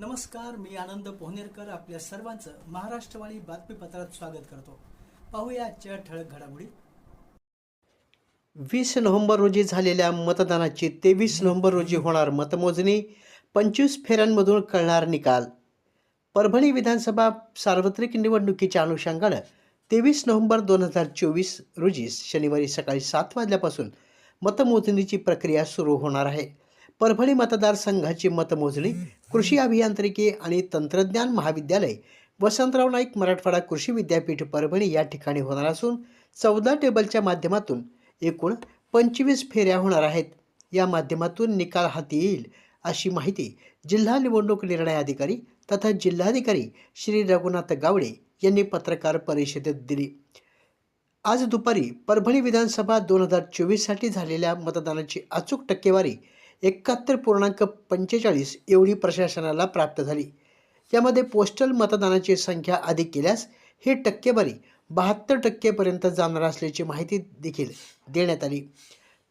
नमस्कार मी आनंद पोहनेरकर आपल्या सर्वांचं महाराष्ट्रवाणी बातमीपत्रात स्वागत करतो. पाहूया आजच्या ठळक घडामोडी. वीस नोव्हेंबर रोजी झालेल्या मतदानाची तेवीस नोव्हेंबर रोजी होणार मतमोजणी पंचवीस फेऱ्यांमधून कळणार निकाल. परभणी विधानसभा सार्वत्रिक निवडणुकीच्या अनुषंगानं तेवीस नोव्हेंबर दोन हजार चोवीस रोजी शनिवारी सकाळी सात वाजल्यापासून मतमोजणीची प्रक्रिया सुरू होणार आहे. परभणी मतदारसंघाची मतमोजणी कृषी अभियांत्रिकी आणि तंत्रज्ञान महाविद्यालय वसंतराव नाईक मराठवाडा कृषी विद्यापीठ परभणी या ठिकाणी होणार असून चौदा टेबलच्या माध्यमातून एकूण पंचवीस फेऱ्या होणार आहेत. या माध्यमातून निकाल हाती येईल अशी माहिती जिल्हा निवडणूक निर्णय अधिकारी तथा जिल्हाधिकारी श्री रघुनाथ गावडे यांनी पत्रकार परिषदेत दिली. आज दुपारी परभणी विधानसभा दोन हजार चोवीससाठी झालेल्या मतदानाची अचूक टक्केवारी एकाहत्तर पूर्णांक पंचेचाळीस एवढी प्रशासनाला प्राप्त झाली. यामध्ये पोस्टल मतदानाची संख्या अधिक केल्यास ही टक्केवारी बहात्तर टक्केपर्यंत जाणार असल्याची माहिती देखील देण्यात आली.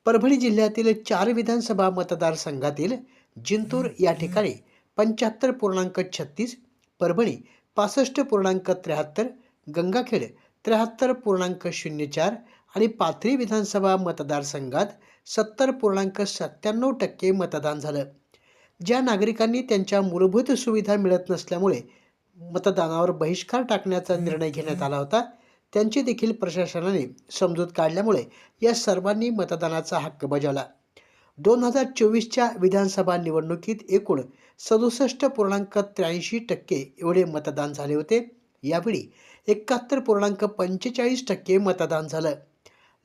परभणी जिल्ह्यातील चार विधानसभा मतदारसंघातील जिंतूर या ठिकाणी पंच्याहत्तर पूर्णांक छत्तीस परभणी पासष्ट पूर्णांक त्र्याहत्तर गंगाखेड त्र्याहत्तर पूर्णांक शून्य चार आणि पाथरी विधानसभा मतदारसंघात सत्तर पूर्णांक सत्त्याण्णव टक्के मतदान झालं. ज्या नागरिकांनी त्यांच्या मूलभूत सुविधा मिळत नसल्यामुळे मतदानावर बहिष्कार टाकण्याचा निर्णय घेण्यात आला होता. त्यांची देखील प्रशासनाने समजूत काढल्यामुळे या सर्वांनी मतदानाचा हक्क बजावला. दोन हजार चोवीसच्या विधानसभा निवडणुकीत एकूण सदुसष्ट पूर्णांक त्र्याऐंशी टक्के एवढे मतदान झाले होते. यावेळी एकाहत्तर पूर्णांक पंचेचाळीस टक्के मतदान झालं.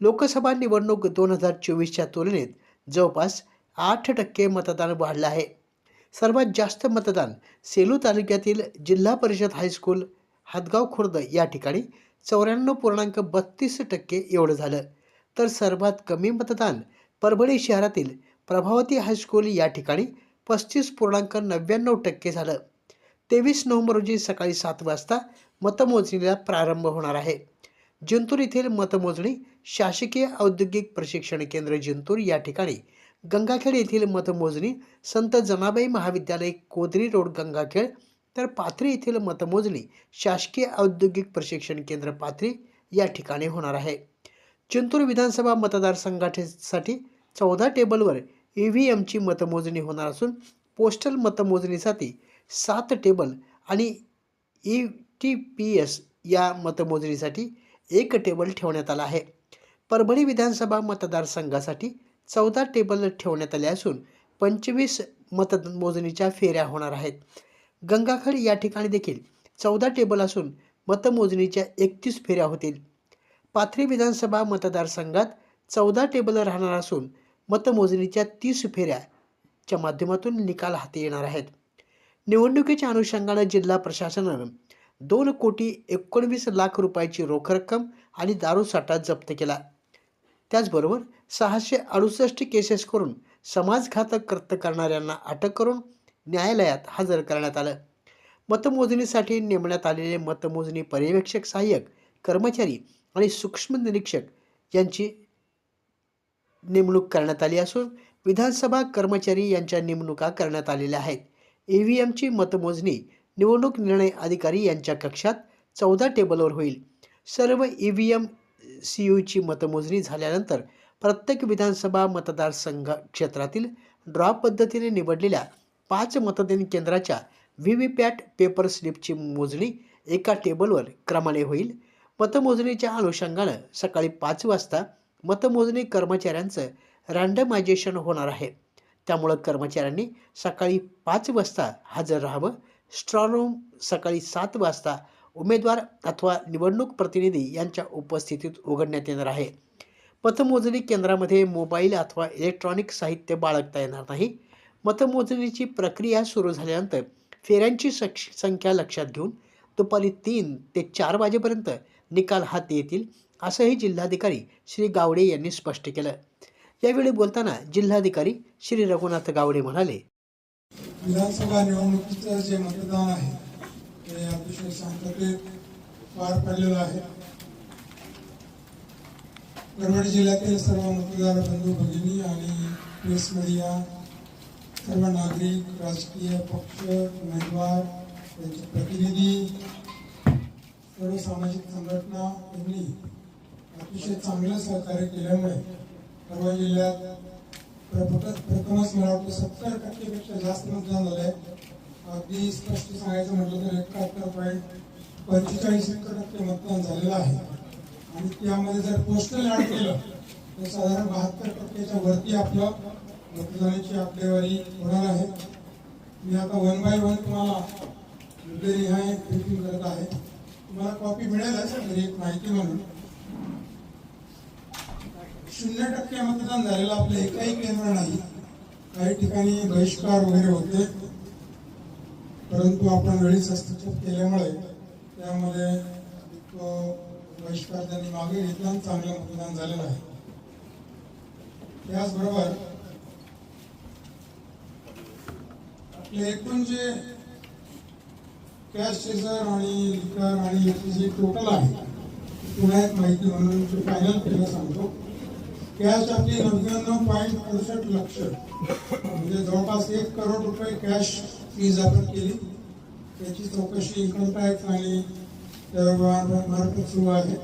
लोकसभा निवडणूक दोन हजार चोवीसच्या तुलनेत जवळपास आठ टक्के मतदान वाढलं आहे. सर्वात जास्त मतदान सेलू तालुक्यातील जिल्हा परिषद हायस्कूल हातगाव खुर्द या ठिकाणी चौऱ्याण्णव पूर्णांक बत्तीस टक्के एवढं झालं. तर सर्वात कमी मतदान परभणी शहरातील प्रभावती हायस्कूल या ठिकाणी पस्तीस पूर्णांक नव्याण्णव टक्के झालं. तेवीस नोव्हेंबर रोजी सकाळी सात वाजता मतमोजणीला प्रारंभ होणार आहे. जिंतूर येथील मतमोजणी शासकीय औद्योगिक प्रशिक्षण केंद्र जिंतूर या ठिकाणी गंगाखेड येथील मतमोजणी संत जनाबाई महाविद्यालय कोदरी रोड गंगाखेड तर पाथरी येथील मतमोजणी शासकीय औद्योगिक प्रशिक्षण केंद्र पाथरी या ठिकाणी होणार आहे. जिंतूर विधानसभा मतदारसंघासाठी चौदा टेबलवर ई व्ही एमची मतमोजणी होणार असून पोस्टल मतमोजणीसाठी सात टेबल आणि ई टी पी एस या मतमोजणीसाठी एक टेबल ठेवण्यात आला आहे. परभणी विधानसभा मतदारसंघासाठी चौदा टेबल ठेवण्यात आले असून पंचवीस मतमोजणीच्या फेऱ्या होणार आहेत. गंगाखेड या ठिकाणी देखील चौदा टेबल असून मतमोजणीच्या एकतीस फेऱ्या होतील. पाथरी विधानसभा मतदारसंघात चौदा टेबल राहणार असून मतमोजणीच्या तीस फेऱ्याच्या माध्यमातून निकाल हाती येणार आहेत. निवडणुकीच्या अनुषंगानं जिल्हा प्रशासनानं दोन कोटी एकोणवीस लाख रुपयाची रोख रक्कम आणि दारूसाठा जप्त केला. त्याचबरोबर सहाशे अडुसष्ट केसेस करून समाजघातक कृत्य करणाऱ्यांना अटक करून न्यायालयात हजर करण्यात आलं. मतमोजणीसाठी नेमण्यात आलेले मतमोजणी पर्यवेक्षक सहाय्यक कर्मचारी आणि सूक्ष्म निरीक्षक यांची नेमणूक करण्यात आली असून विधानसभा कर्मचारी यांच्या नेमणुका करण्यात आलेल्या आहेत. ई व्ही एमची मतमोजणी निवडणूक निर्णय अधिकारी यांच्या कक्षात चौदा टेबलवर होईल. सर्व ई व्ही एम सी यूची मतमोजणी झाल्यानंतर प्रत्येक विधानसभा मतदारसंघ क्षेत्रातील ड्रॉ पद्धतीने निवडलेल्या पाच मतदान केंद्राच्या व्ही व्ही पॅट पेपर स्लिपची मोजणी एका टेबलवर क्रमाने होईल. मतमोजणीच्या अनुषंगानं सकाळी पाच वाजता मतमोजणी कर्मचाऱ्यांचं रँडमायझेशन होणार आहे. त्यामुळं कर्मचाऱ्यांनी सकाळी पाच वाजता हजर राहावं स्ट्रॉ रूम सकाळी सात वाजता उमेदवार अथवा निवडणूक प्रतिनिधी यांच्या उपस्थितीत उघडण्यात येणार आहे. मतमोजणी केंद्रामध्ये मोबाईल अथवा इलेक्ट्रॉनिक साहित्य बाळगता येणार नाही. मतमोजणीची प्रक्रिया सुरू झाल्यानंतर फेऱ्यांची सक्ष संख्या लक्षात घेऊन दुपारी तीन ते चार वाजेपर्यंत निकाल हाती येतील असंही जिल्हाधिकारी श्री गावडे यांनी स्पष्ट केलं. यावेळी बोलताना जिल्हाधिकारी श्री रघुनाथ गावडे म्हणाले विधानसभा निवडणुकीचं जे मतदान आहे. ते अतिशय शांततेत पार पडलेलं आहे. परभणी जिल्ह्यातील सर्व मतदार बंधू भगिनी आणि प्रेस मीडिया सर्व नागरिक राजकीय पक्ष उमेदवार त्यांचे प्रतिनिधी सर्व सामाजिक संघटना यांनी अतिशय चांगलं सहकार्य केल्यामुळे परभणी जिल्ह्यात प्रथमच मला सत्तर टक्केपेक्षा जास्त मतदान झालं आहे अगदी स्पष्ट सांगायचं म्हटलं तर एकाहत्तर पॉईंट पंचेचाळीस टक्के मतदान झालेलं आहे. आणि त्यामध्ये जर पोस्टल ऍड केलं तर साधारण बहात्तर टक्क्याच्या वरती आपलं मतदानाची आकडेवारी होणार आहे. मी आता वन बाय वन तुम्हाला मुद्देनिहाय ब्रिफिंग करत आहे. तुम्हाला कॉपी मिळेलच तरी एक माहिती म्हणून. शून्य टक्के मतदान झालेलं आपलं एकही केंद्र नाही. काही ठिकाणी बहिष्कार वगैरे होते. परंतु आपण वेळीच हस्तक्षेप केल्यामुळे त्यामध्ये तो बहिष्कार त्यांनी मागे घेतला आणि चांगलं मतदान झालेलं आहे. त्याचबरोबर आपले एकूण जे कॅश शेजर आणि लिकर आणि जे टोटल आहे पुन्हा एक माहिती म्हणून फायनल केलं सांगतो. कॅश आपली नव्याण्णव पॉईंट अडुसष्ट लक्ष. म्हणजे जवळपास एक करोड रुपये कॅश फी आपण केली. त्याची चौकशी इन्कम टॅक्स आणि मार्फत सुरू आहे.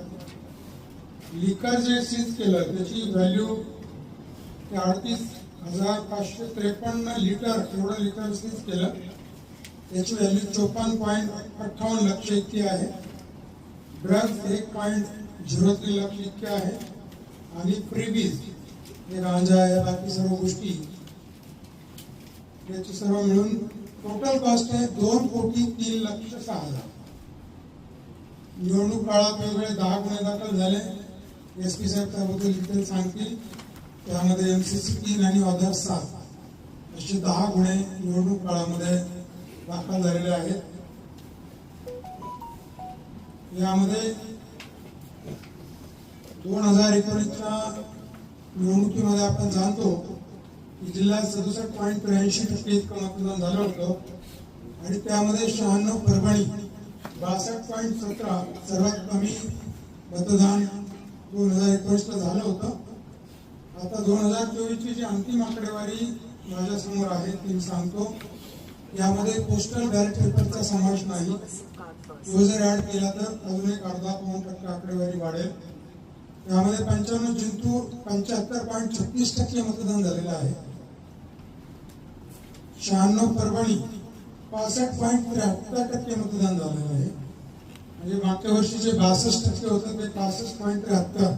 लिकर जे सीज केलं त्याची व्हॅल्यू अडतीस हजार पाचशे त्रेपन्न लिटर एवढं लिटर सीज केलं. त्याची व्हॅल्यू चोपन्न पॉईंट अठ्ठावन्न लक्ष इतकी आहे. ड्रग्ज एक पॉईंट झिरो थ्री लक्ष इतके आहे. आणि प्रिबीज हे गांजा या बाकी सर्व गोष्टी याची सर्व मिळून टोटल कॉस्ट आहे दोन कोटी तीन लक्ष सहा हजार. निवडणूक काळात वेगवेगळे दहा गुन्हे दाखल झाले. एस पी साहेब त्याबद्दल डिटेल सांगतील. त्यामध्ये एम सी तीन आणि ऑदर सात असे दहा गुन्हे निवडणूक काळामध्ये दाखल झालेले आहेत. यामध्ये दोन हजार एकोणीसच्या निवडणुकीमध्ये आपण जाणतो की जिल्ह्यात सदुसष्ट पॉईंट त्र्याऐंशी टक्के इतकं मतदान झालं होतं. आणि त्यामध्ये शहाण्णव परभणी बासष्ट पॉईंट सतरा सर्वात कमी मतदान दोन हजार एकोणीसला झालं होतं. आता दोन हजार चोवीसची जी अंतिम आकडेवारी माझ्यासमोर आहे ती मी सांगतो. यामध्ये पोस्टल बॅलेट पेपरचा समावेश नाही. तो जर ऍड केला तर अजून एक अर्धा पाऊन टक्के आकडेवारी वाढेल. यामध्ये पंच्याण्णव जिंतूर पंच्याहत्तर पॉईंट छत्तीस टक्के मतदान झालेलं आहे. शहाण्णव परभणी पासष्ट पॉईंट त्र्याहत्तर टक्के मतदान झालेलं आहे. म्हणजे मागच्या वर्षी जे बासष्ट टक्के होतं ते पासष्ट पॉईंट त्र्याहत्तर.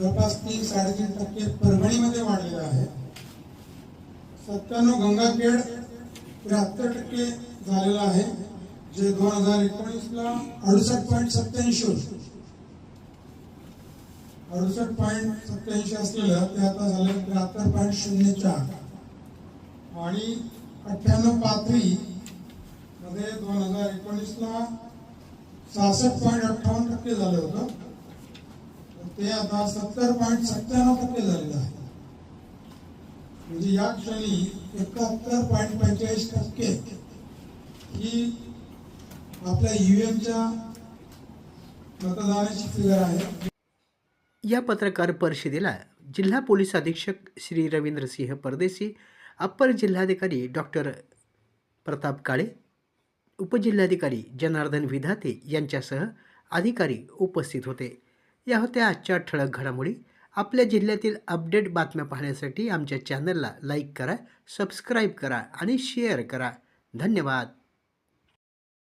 जवळपास तीन साडेतीन टक्के परभणीमध्ये वाढलेलं आहे. सत्त्याण्णव गंगाखेड त्र्याहत्तर टक्के झालेलं आहे जे दोन हजार एकोणीसला अडुसष्ट पॉईंट सत्त्याऐंशी होतं. अडुसष्ट पॉईंट सत्याऐंशी असलेलं ते आता झालं त्र्याहत्तर पॉईंट शून्य चार. आणि अठ्ठ्याण्णव पाथरी मध्ये दोन हजार एकोणीसला सहासष्ट पॉईंट अठ्ठावन्न टक्के झालं होतं. ते आता सत्तर पॉईंट सत्त्याण्णव टक्के झालेलं आहे. म्हणजे या क्षणी एकाहत्तर पॉईंट पंचेचाळीस टक्के ही आपल्या ईव्हीएमच्या मतदानाची फिगर आहे. या पत्रकार परिषदेला जिल्हा पोलीस अधीक्षक श्री रवींद्र सिंह परदेशी अप्पर जिल्हाधिकारी डॉक्टर प्रताप काळे उपजिल्हाधिकारी जनार्दन विधाते यांच्यासह अधिकारी उपस्थित होते. या होत्या आजच्या ठळक घडामोडी. आपल्या जिल्ह्यातील अपडेट बातम्या पाहण्यासाठी आमच्या चॅनलला लाईक करा सबस्क्राईब करा आणि शेअर करा. धन्यवाद.